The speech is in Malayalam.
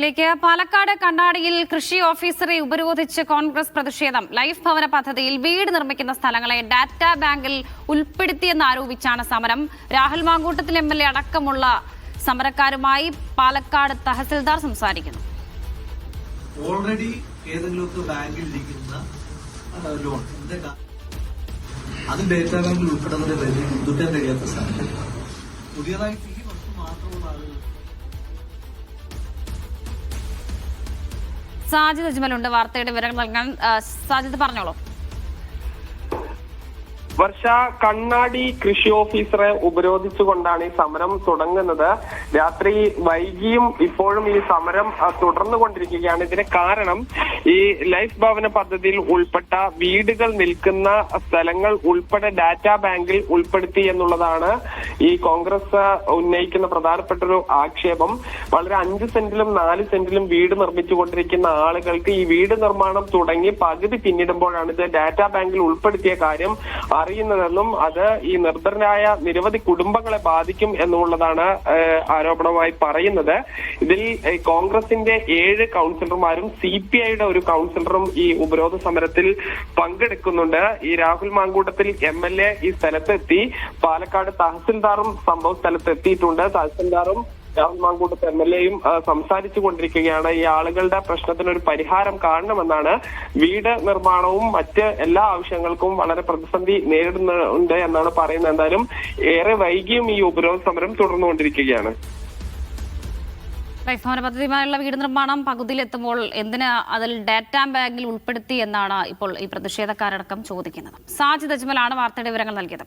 ലേക്ക് പാലക്കാട് കണ്ണാടിയിൽ കൃഷി ഓഫീസറെ ഉപരോധിച്ച് കോൺഗ്രസ് പ്രതിഷേധം. ലൈഫ് ഭവന പദ്ധതിയിൽ വീട് നിർമ്മിക്കുന്ന സ്ഥലങ്ങളെ ഡാറ്റ ബാങ്കിൽ ഉൾപ്പെടുത്തിയെന്നാരോപിച്ചാണ് സമരം. Rahul Mamkootathil M L A അടക്കമുള്ള സമരക്കാരുമായി പാലക്കാട് തഹസിൽദാർ സംസാരിക്കുന്നു. ഓൾറെഡി ഏതെങ്കിലുമൊക്കെ ബാങ്കിൽ ഇരിക്കുന്ന ലോൺ. അത് ഡേറ്റാ ബാങ്കിൽ ഉൾപ്പെടുന്നതിന്റെ സാധനം പുതിയതായിട്ട് സാജിദ് അജ്മലുണ്ട് വാർത്തയുടെ വിവരങ്ങൾ നൽകാൻ സാജിദ് പറഞ്ഞോളൂ. വർഷ കണ്ണാടി കൃഷി ഓഫീസറെ ഉപരോധിച്ചുകൊണ്ടാണ് ഈ സമരം തുടങ്ങുന്നത്. രാത്രി വൈകിയും ഇപ്പോഴും ഈ സമരം തുടർന്നുകൊണ്ടിരിക്കുകയാണ്. ഇതിന് കാരണം ഈ ലൈഫ് ഭവന പദ്ധതിയിൽ ഉൾപ്പെട്ട വീടുകൾ നിൽക്കുന്ന സ്ഥലങ്ങൾ ഉൾപ്പെടെ ഡാറ്റാ ബാങ്കിൽ ഉൾപ്പെടുത്തി എന്നുള്ളതാണ് ഈ കോൺഗ്രസ് ഉന്നയിക്കുന്ന പ്രധാനപ്പെട്ട ഒരു ആക്ഷേപം. വളരെ അഞ്ച് സെന്റിലും നാല് സെന്റിലും വീട് നിർമ്മിച്ചുകൊണ്ടിരിക്കുന്ന ആളുകൾക്ക് ഈ വീട് നിർമ്മാണം തുടങ്ങി പകുതി പിന്നിടുമ്പോഴാണ് ഇത് ഡാറ്റാ ബാങ്കിൽ ഉൾപ്പെടുത്തിയ കാര്യം അറിയുന്നതെന്നും അത് ഈ നിർദ്ധരായ നിരവധി കുടുംബങ്ങളെ ബാധിക്കും എന്നുള്ളതാണ് ആരോപണമായി പറയുന്നത്. ഇതിൽ കോൺഗ്രസിന്റെ ഏഴ് കൗൺസിലർമാരും സി പി ഐയുടെ ഒരു കൗൺസിലറും ഈ ഉപരോധ സമരത്തിൽ പങ്കെടുക്കുന്നുണ്ട്. ഈ Rahul Mamkootathil M L A ഈ സ്ഥലത്തെത്തി പാലക്കാട് തഹസിൽദാറും സംഭവ സ്ഥലത്തെത്തിയിട്ടുണ്ട്. തഹസിൽദാറും രാഹുൽ മാങ്കൂട്ടത്ത് എം എൽ എയും സംസാരിച്ചു കൊണ്ടിരിക്കുകയാണ് ഈ ആളുകളുടെ പ്രശ്നത്തിന് ഒരു പരിഹാരം കാണണമെന്നാണ് വീട് നിർമ്മാണവും മറ്റ് എല്ലാ ആവശ്യങ്ങൾക്കും വളരെ പ്രതിസന്ധി നേരിടുന്നുണ്ട് എന്നാണ് പറയുന്നത്. എന്തായാലും ഏറെ വൈകിയും ഈ ഉപരോധ സമരം തുടർന്നുകൊണ്ടിരിക്കുകയാണ്. ഭവന പദ്ധതിയുമായുള്ള വീട് നിർമ്മാണം പകുതിയിലെത്തുമ്പോൾ എന്തിന് അതിൽ ഡാറ്റാ ബാങ്കിൽ ഉൾപ്പെടുത്തി എന്നാണ് ഇപ്പോൾ ഈ പ്രതിഷേധക്കാരടക്കം ചോദിക്കുന്നത്. സാജിദ് അജ്മലാണ് വാർത്തയുടെ വിവരങ്ങൾ നൽകിയത്.